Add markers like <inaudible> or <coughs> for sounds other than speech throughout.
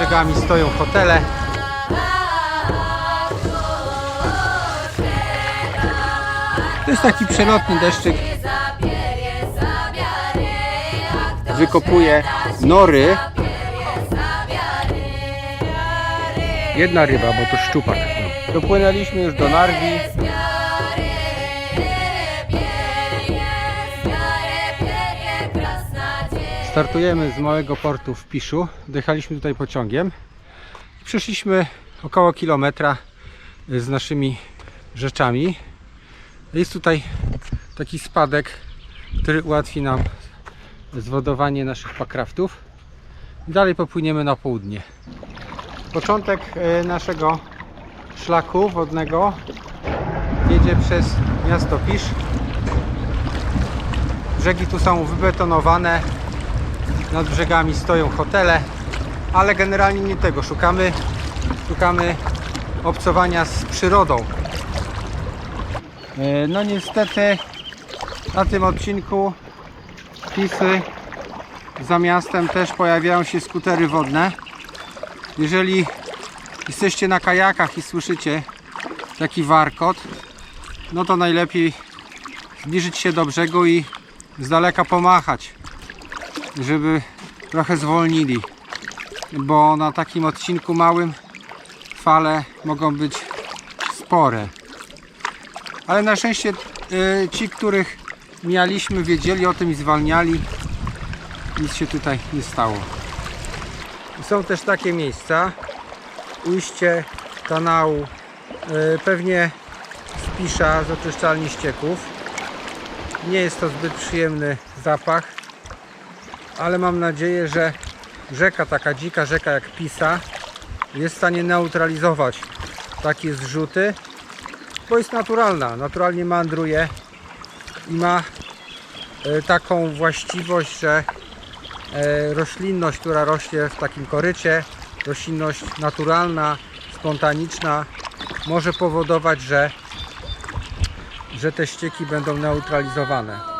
brzegami stoją hotele. To jest taki przelotny deszczyk. Wykopuje nory. Jedna ryba, bo to szczupak. Dopłynęliśmy już do Narwi. Startujemy z małego portu w Piszu. Dojechaliśmy tutaj pociągiem. Przeszliśmy około kilometra z naszymi rzeczami. Jest tutaj taki spadek, który ułatwi nam zwodowanie naszych pakraftów. I dalej popłyniemy na południe. Początek e, naszego szlaku wodnego jedzie przez miasto Pisz. Brzegi tu są wybetonowane, nad brzegami stoją hotele, ale generalnie nie tego szukamy. Szukamy obcowania z przyrodą. E, No niestety na tym odcinku Pisy za miastem też pojawiają się skutery wodne. Jeżeli jesteście na kajakach i słyszycie taki warkot, no to najlepiej zbliżyć się do brzegu i z daleka pomachać, żeby trochę zwolnili, bo na takim odcinku małym fale mogą być spore. Ale na szczęście y, ci, których mieliśmy, wiedzieli o tym i zwalniali. Nic się tutaj nie stało. Są też takie miejsca, ujście kanału, y, pewnie spisza z oczyszczalni ścieków. Nie jest to zbyt przyjemny zapach, ale mam nadzieję, że rzeka, taka dzika rzeka jak Pisa, jest w stanie neutralizować takie zrzuty, bo jest naturalna, naturalnie mandruje i ma e, taką właściwość, że e, roślinność, która rośnie w takim korycie, roślinność naturalna, spontaniczna, może powodować, że, że te ścieki będą neutralizowane.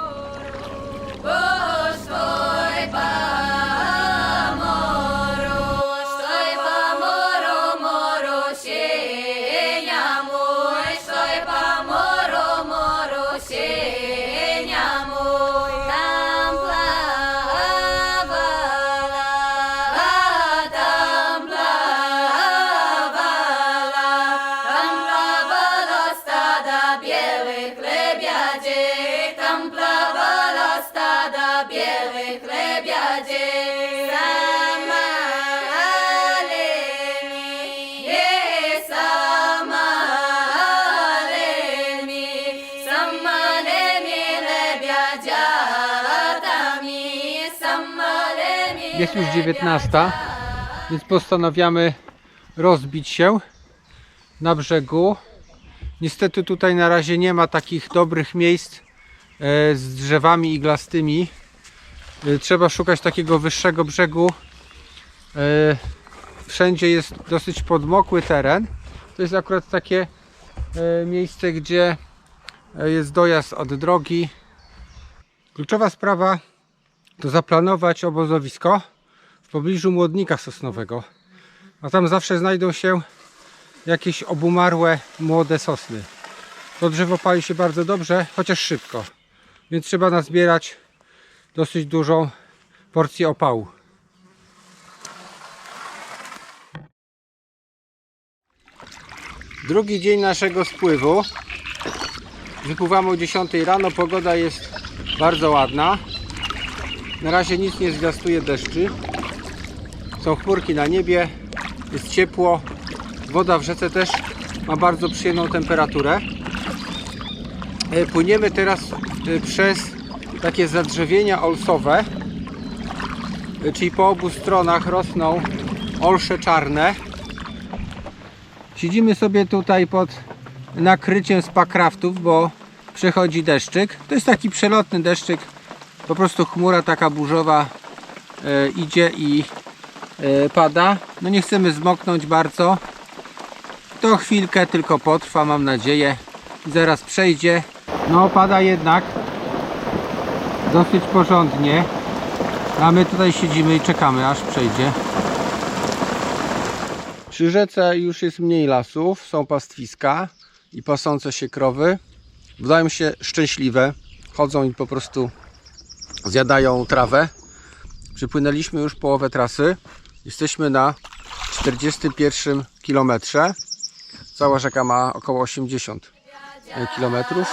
Jest już 19, więc postanawiamy rozbić się na brzegu. Niestety tutaj na razie nie ma takich dobrych miejsc e, z drzewami iglastymi. E, Trzeba szukać takiego wyższego brzegu. E, Wszędzie jest dosyć podmokły teren. To jest akurat takie e, miejsce, gdzie jest dojazd od drogi. Kluczowa sprawa to zaplanować obozowisko w pobliżu młodnika sosnowego. A tam zawsze znajdą się jakieś obumarłe młode sosny. To drzewo pali się bardzo dobrze, chociaż szybko. Więc trzeba nazbierać dosyć dużą porcję opału. Drugi dzień naszego spływu. Wypływamy o 10 rano. Pogoda jest bardzo ładna. Na razie nic nie zwiastuje deszczy. Są chmurki na niebie, jest ciepło. Woda w rzece też ma bardzo przyjemną temperaturę. E, Płyniemy teraz e, przez takie zadrzewienia olsowe, e, czyli po obu stronach rosną olsze czarne. Siedzimy sobie tutaj pod nakryciem z pakraftów, bo przechodzi deszczyk. To jest taki przelotny deszczyk, po prostu chmura taka burzowa e, idzie i e, pada. No nie chcemy zmoknąć bardzo. To chwilkę tylko potrwa, mam nadzieję. Zaraz przejdzie. No pada jednak dosyć porządnie. A my tutaj siedzimy i czekamy aż przejdzie. Przy rzece już jest mniej lasów, są pastwiska i pasące się krowy. Wydają się szczęśliwe, chodzą i po prostu zjadają trawę. Przypłynęliśmy już połowę trasy. Jesteśmy na 41 kilometrze. Cała rzeka ma około 80 kilometrów.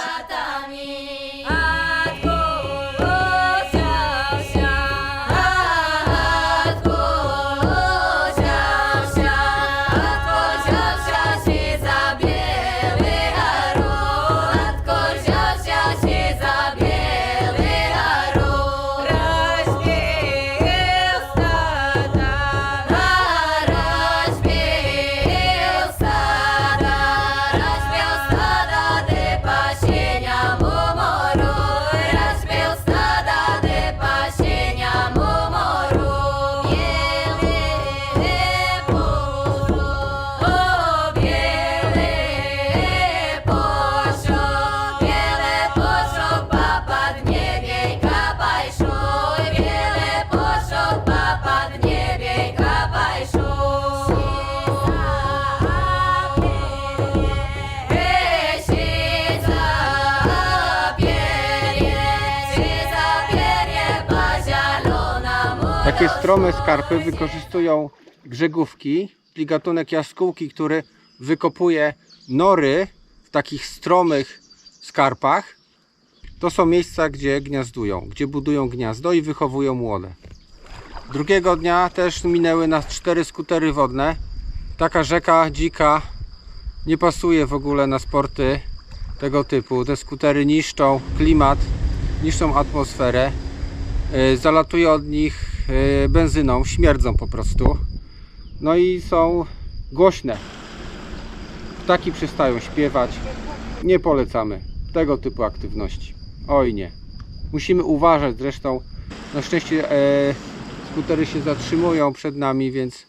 Takie strome skarpy wykorzystują brzegówki, czyli gatunek jaskółki, który wykopuje nory w takich stromych skarpach. To są miejsca, gdzie gniazdują, gdzie budują gniazdo i wychowują młode. Drugiego dnia też minęły nas cztery skutery wodne. Taka rzeka dzika nie pasuje w ogóle na sporty tego typu. Te skutery niszczą klimat, niszczą atmosferę. E, zalatuje od nich benzyną, śmierdzą po prostu. No i są głośne. Ptaki przestają śpiewać. Nie polecamy tego typu aktywności. Oj nie. Musimy uważać zresztą. Na szczęście e, skutery się zatrzymują przed nami, więc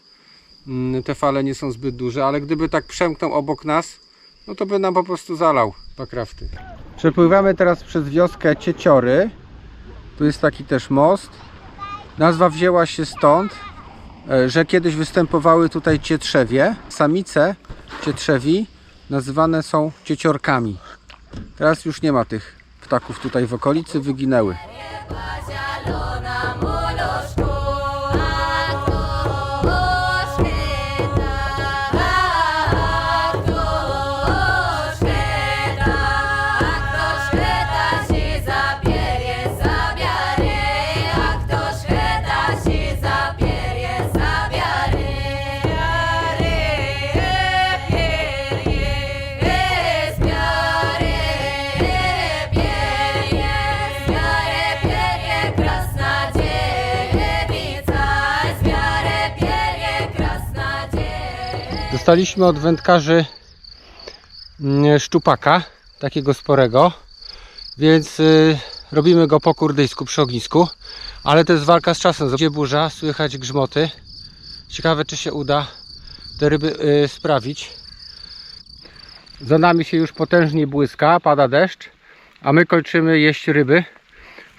mm, te fale nie są zbyt duże, ale gdyby tak przemknął obok nas, no to by nam po prostu zalał pakrafty. Przepływamy teraz przez wioskę Cieciory. Tu jest taki też most. Nazwa wzięła się stąd, e, że kiedyś występowały tutaj cietrzewie. Samice cietrzewi nazywane są cieciorkami. Teraz już nie ma tych ptaków tutaj w okolicy, wyginęły. Dostaliśmy od wędkarzy mm, szczupaka, takiego sporego, więc y, robimy go po kurdyjsku przy ognisku, ale to jest walka z czasem. Gdzie burza, słychać grzmoty. Ciekawe czy się uda te ryby y, sprawić. Za nami się już potężnie błyska, pada deszcz, a my kończymy jeść ryby,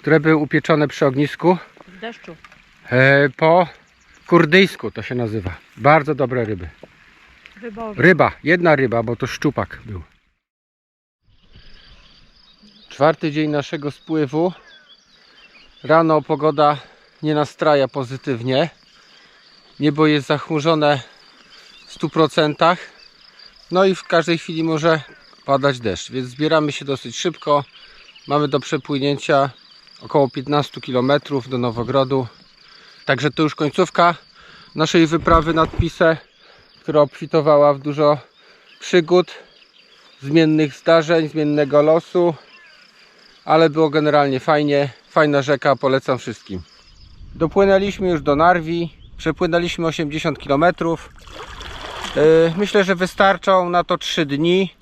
które były upieczone przy ognisku. W deszczu. E, po kurdyjsku to się nazywa. Bardzo dobre ryby. Ryba, jedna ryba, bo to szczupak był. Czwarty dzień naszego spływu. Rano pogoda nie nastraja pozytywnie. Niebo jest zachmurzone w 100%. No i w każdej chwili może padać deszcz, więc zbieramy się dosyć szybko. Mamy do przepłynięcia około 15 km do Nowogrodu. Także to już końcówka naszej wyprawy nad Pisę która obfitowała w dużo przygód, zmiennych zdarzeń, zmiennego losu, ale było generalnie fajnie. Fajna rzeka, polecam wszystkim. Dopłynęliśmy już do Narwi, przepłynęliśmy 80 km. Yy, Myślę, że wystarczą na to 3 dni.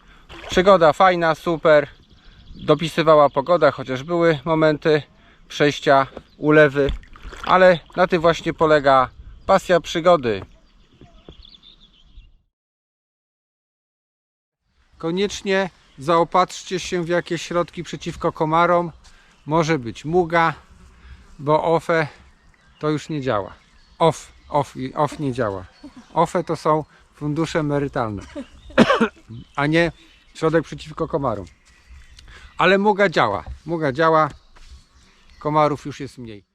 Przygoda fajna, super. Dopisywała pogoda, chociaż były momenty przejścia, ulewy, ale na tym właśnie polega pasja przygody. Koniecznie zaopatrzcie się w jakieś środki przeciwko komarom. Może być muga, bo OFE to już nie działa. OF, OF, OF nie działa. OFE to są fundusze emerytalne, <coughs> a nie środek przeciwko komarom. Ale muga działa, muga działa, komarów już jest mniej.